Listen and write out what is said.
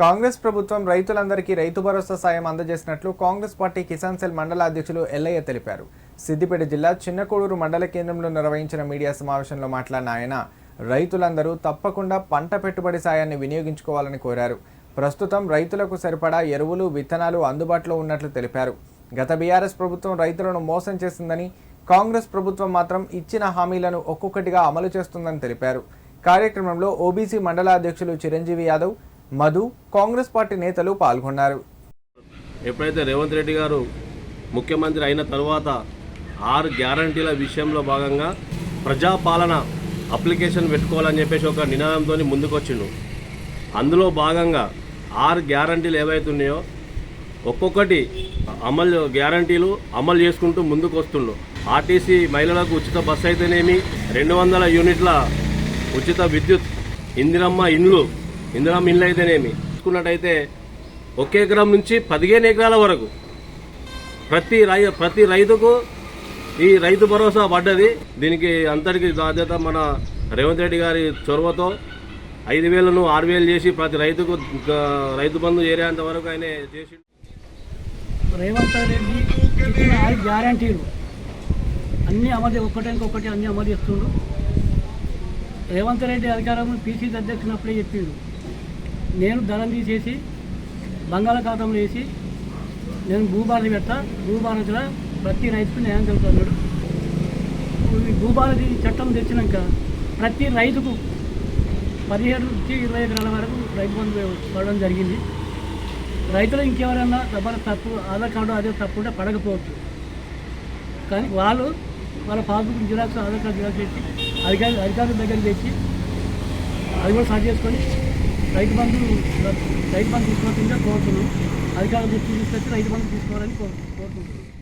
కాంగ్రెస్ ప్రభుత్వం రైతులందరికీ రైతు భరోసా సాయం అందజేసినట్లు కాంగ్రెస్ పార్టీ కిసాన్ సెల్ మండల అధ్యక్షులు ఎల్లయ్య తెలిపారు. సిద్దిపేట జిల్లా చిన్నకోడూరు మండల కేంద్రంలో నిర్వహించిన మీడియా సమావేశంలో మాట్లాడిన ఆయన రైతులందరూ తప్పకుండా పంట పెట్టుబడి సాయాన్ని వినియోగించుకోవాలని కోరారు. ప్రస్తుతం రైతులకు సరిపడా ఎరువులు విత్తనాలు అందుబాటులో ఉన్నట్లు తెలిపారు. గత బీఆర్ఎస్ ప్రభుత్వం రైతులను మోసం చేసిందని కాంగ్రెస్ ప్రభుత్వం మాత్రం ఇచ్చిన హామీలను ఒక్కొక్కటిగా అమలు చేస్తుందని తెలిపారు. కార్యక్రమంలో ఓబీసీ మండల అధ్యక్షులు చిరంజీవి యాదవ్ మధు కాంగ్రెస్ పార్టీ నేతలు పాల్గొన్నారు. ఎప్పుడైతే రేవంత్ రెడ్డి గారు ముఖ్యమంత్రి అయిన తర్వాత ఆరు గ్యారంటీల విషయంలో భాగంగా ప్రజాపాలన అప్లికేషన్ పెట్టుకోవాలని చెప్పేసి ఒక నినాదంతో ముందుకొచ్చిండు. అందులో భాగంగా ఆరు గ్యారంటీలు ఏవైతున్నాయో ఒక్కొక్కటి అమలు గ్యారంటీలు అమలు చేసుకుంటూ ముందుకు వస్తుండు ఆర్టీసీ మహిళలకు ఉచిత బస్సు అయితేనేమి రెండు వందల యూనిట్ల ఉచిత విద్యుత్ ఇందిరమ్మ ఇండ్లు ఇందిరమ్మ ఇండ్లు అయితేనేమి? చూసుకున్నట్టయితే ఒక ఎకరం నుంచి పదిహేను ఎకరాల వరకు ప్రతి రై ప్రతి రైతుకు ఈ రైతు భరోసా పడ్డది. దీనికి అంతటికి బాధ్యత మన రేవంత్ రెడ్డి గారి చొరవతో ఐదు వేలను ఆరు వేలు చేసి ప్రతి రైతుకు రైతు బంధు చేరేంత వరకు ఆయన చేసి రేవంత్ రెడ్డి ఐదు గ్యారంటీలు. అన్నీ అమలు ఒక్కటానికి ఒకటి అన్నీ అమలు చేస్తుండ్రు రేవంత్ రెడ్డి అధికారం పీసీసీ అధ్యక్షునప్పుడే చెప్పిండు. నేను ధనం తీసేసి బంగాళాఖాతంలో వేసి నేను భూభారతి పెడతా భూభారతిలో ప్రతి రైతుకు న్యాయం జరుగుతున్నాడు భూభారతి చట్టం తెచ్చినాక ప్రతి రైతుకు పదిహేడు నుంచి ఇరవై ఎకరాల వరకు రైతు బంధు పడడం జరిగింది. రైతులు ఇంకెవరైనా తప్పని తప్పు ఆధార్ కార్డు అదే తప్పు ఉంటే పడకపోవచ్చు. కానీ వాళ్ళు వాళ్ళ passbook xerox Aadhaar card xerox చేసి అధికారి అధికారుల దగ్గరికి తెచ్చి అది కూడా సార్ట్ చేసుకొని రైతు బంధు రైతు బంధు తీసుకోవాల్సిందిగా కోరుతున్నాం. అధికారులు దృష్టి తీసుకొచ్చి రైతు బంధు తీసుకోవాలని కోరుతున్నాం